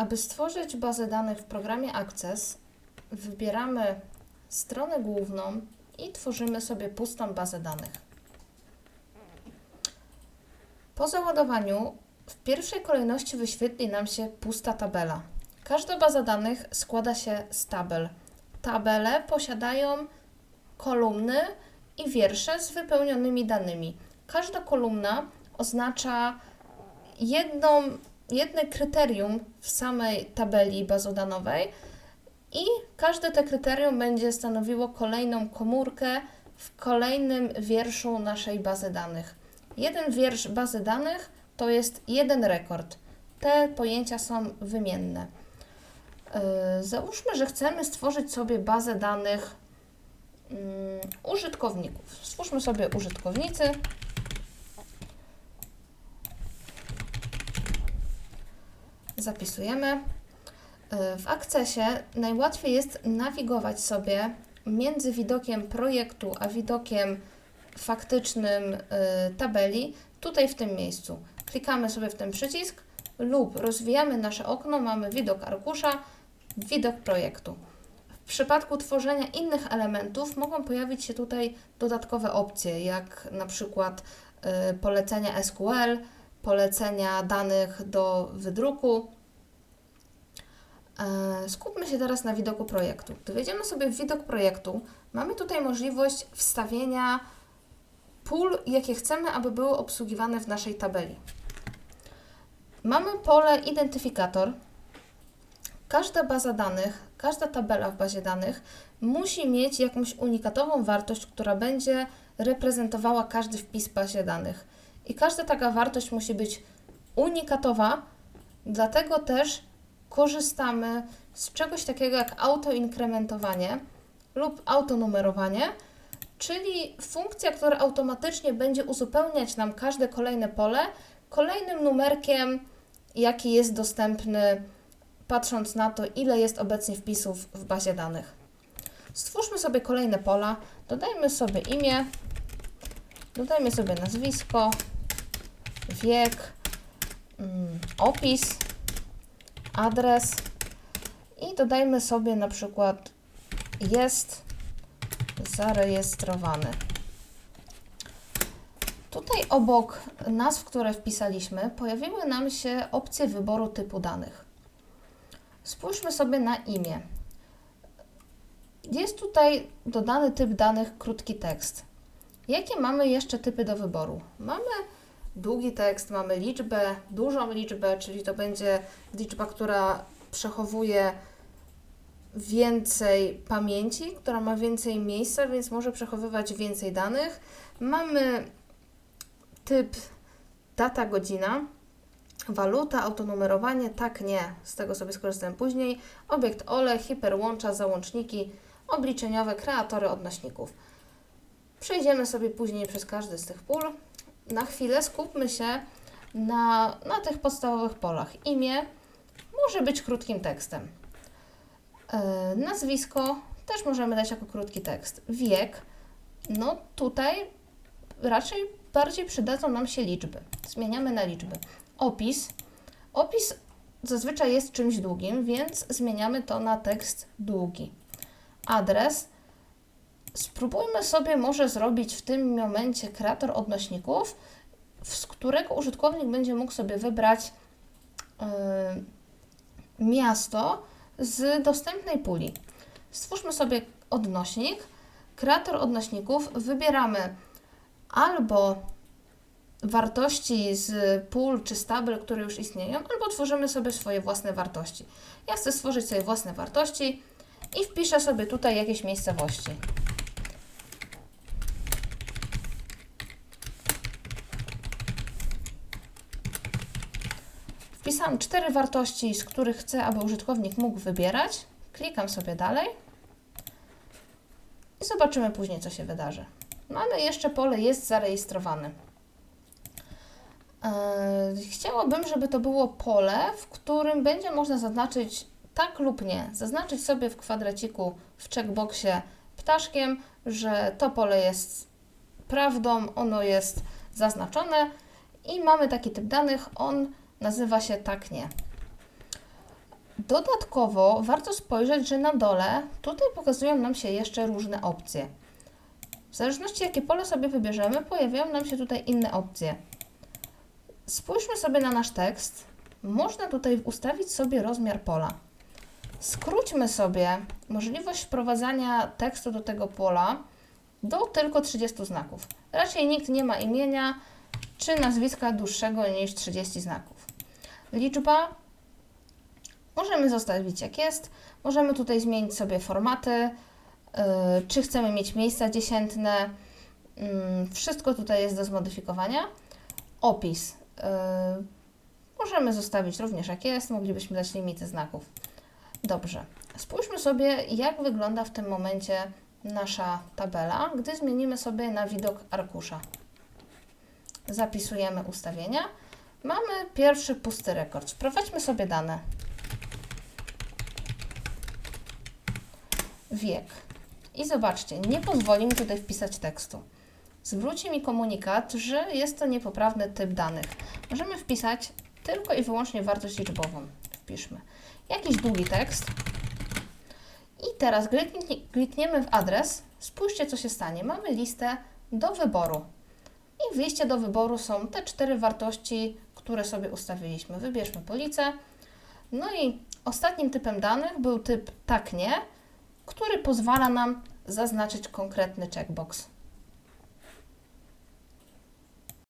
Aby stworzyć bazę danych w programie Access, wybieramy stronę główną i tworzymy sobie pustą bazę danych. Po załadowaniu w pierwszej kolejności wyświetli nam się pusta tabela. Każda baza danych składa się z tabel. Tabele posiadają kolumny i wiersze z wypełnionymi danymi. Każda kolumna oznacza jedną, jedne kryterium w samej tabeli bazodanowej i każde te kryterium będzie stanowiło kolejną komórkę w kolejnym wierszu naszej bazy danych. Jeden wiersz bazy danych to jest jeden rekord. Te pojęcia są wymienne. Yy, Załóżmy, że chcemy stworzyć sobie bazę danych mm, użytkowników. Stwórzmy sobie użytkownicy. Zapisujemy. Yy, W Accessie najłatwiej jest nawigować sobie między widokiem projektu a widokiem faktycznym y, tabeli, tutaj w tym miejscu. Klikamy sobie w ten przycisk lub rozwijamy nasze okno, mamy widok arkusza, widok projektu. W przypadku tworzenia innych elementów mogą pojawić się tutaj dodatkowe opcje, jak na przykład y, polecenia SQL, polecenia danych do wydruku. E, Skupmy się teraz na widoku projektu. Gdy wejdziemy sobie w widok projektu, mamy tutaj możliwość wstawienia pól, jakie chcemy, aby były obsługiwane w naszej tabeli. Mamy pole identyfikator. Każda baza danych, każda tabela w bazie danych musi mieć jakąś unikatową wartość, która będzie reprezentowała każdy wpis w bazie danych. I każda taka wartość musi być unikatowa, dlatego też korzystamy z czegoś takiego jak autoinkrementowanie lub autonumerowanie, czyli funkcja, która automatycznie będzie uzupełniać nam każde kolejne pole kolejnym numerkiem, jaki jest dostępny, patrząc na to, ile jest obecnie wpisów w bazie danych. Stwórzmy sobie kolejne pola, dodajmy sobie imię, dodajmy sobie nazwisko, wiek, mm, opis, adres i dodajmy sobie na przykład jest zarejestrowany. Tutaj obok nazw, które wpisaliśmy, pojawiły nam się opcje wyboru typu danych. Spójrzmy sobie na imię. Jest tutaj dodany typ danych krótki tekst. Jakie mamy jeszcze typy do wyboru? Mamy długi tekst, mamy liczbę, dużą liczbę, czyli to będzie liczba, która przechowuje więcej pamięci, która ma więcej miejsca, więc może przechowywać więcej danych. Mamy typ data, godzina, waluta, autonumerowanie, tak, nie, z tego sobie skorzystam później, obiekt OLE, hiperłącza, załączniki obliczeniowe, kreatory odnośników. Przejdziemy sobie później przez każdy z tych pól. Na chwilę skupmy się na, na tych podstawowych polach. Imię może być krótkim tekstem. E, nazwisko też możemy dać jako krótki tekst. Wiek, no tutaj raczej bardziej przydadzą nam się liczby. Zmieniamy na liczby. Opis. Opis zazwyczaj jest czymś długim, więc zmieniamy to na tekst długi. Adres. Spróbujmy sobie może zrobić w tym momencie kreator odnośników, z którego użytkownik będzie mógł sobie wybrać yy, miasto z dostępnej puli. Stwórzmy sobie odnośnik. Kreator odnośników wybieramy albo wartości z pól czy tabel, które już istnieją, albo tworzymy sobie swoje własne wartości. Ja chcę stworzyć sobie własne wartości i wpiszę sobie tutaj jakieś miejscowości. Wpisałam cztery wartości, z których chcę, aby użytkownik mógł wybierać. Klikam sobie dalej i zobaczymy później, co się wydarzy. No ale jeszcze pole jest zarejestrowane. Eee, Chciałabym, żeby to było pole, w którym będzie można zaznaczyć tak lub nie. Zaznaczyć sobie w kwadraciku w checkboxie ptaszkiem, że to pole jest prawdą, ono jest zaznaczone i mamy taki typ danych, on nazywa się tak nie. Dodatkowo warto spojrzeć, że na dole tutaj pokazują nam się jeszcze różne opcje. W zależności jakie pole sobie wybierzemy, pojawiają nam się tutaj inne opcje. Spójrzmy sobie na nasz tekst. Można tutaj ustawić sobie rozmiar pola. Skróćmy sobie możliwość wprowadzania tekstu do tego pola do tylko 30 znaków. Raczej nikt nie ma imienia czy nazwiska dłuższego niż 30 znaków. Liczba możemy zostawić jak jest. Możemy tutaj zmienić sobie formaty, yy, czy chcemy mieć miejsca dziesiętne. Yy, wszystko tutaj jest do zmodyfikowania. Opis. Yy, możemy zostawić również jak jest. Moglibyśmy dać limity znaków. Dobrze. Spójrzmy sobie, jak wygląda w tym momencie nasza tabela, gdy zmienimy sobie na widok arkusza. Zapisujemy ustawienia. Mamy pierwszy pusty rekord. Wprowadźmy sobie dane. Wiek. I zobaczcie, nie pozwoli mi tutaj wpisać tekstu. Zwróci mi komunikat, że jest to niepoprawny typ danych. Możemy wpisać tylko i wyłącznie wartość liczbową. Wpiszmy jakiś długi tekst. I teraz, klikniemy w adres, spójrzcie, co się stanie. Mamy listę do wyboru. I w liście do wyboru są te cztery wartości, które sobie ustawiliśmy. Wybierzmy policę. No i ostatnim typem danych był typ tak nie, który pozwala nam zaznaczyć konkretny checkbox.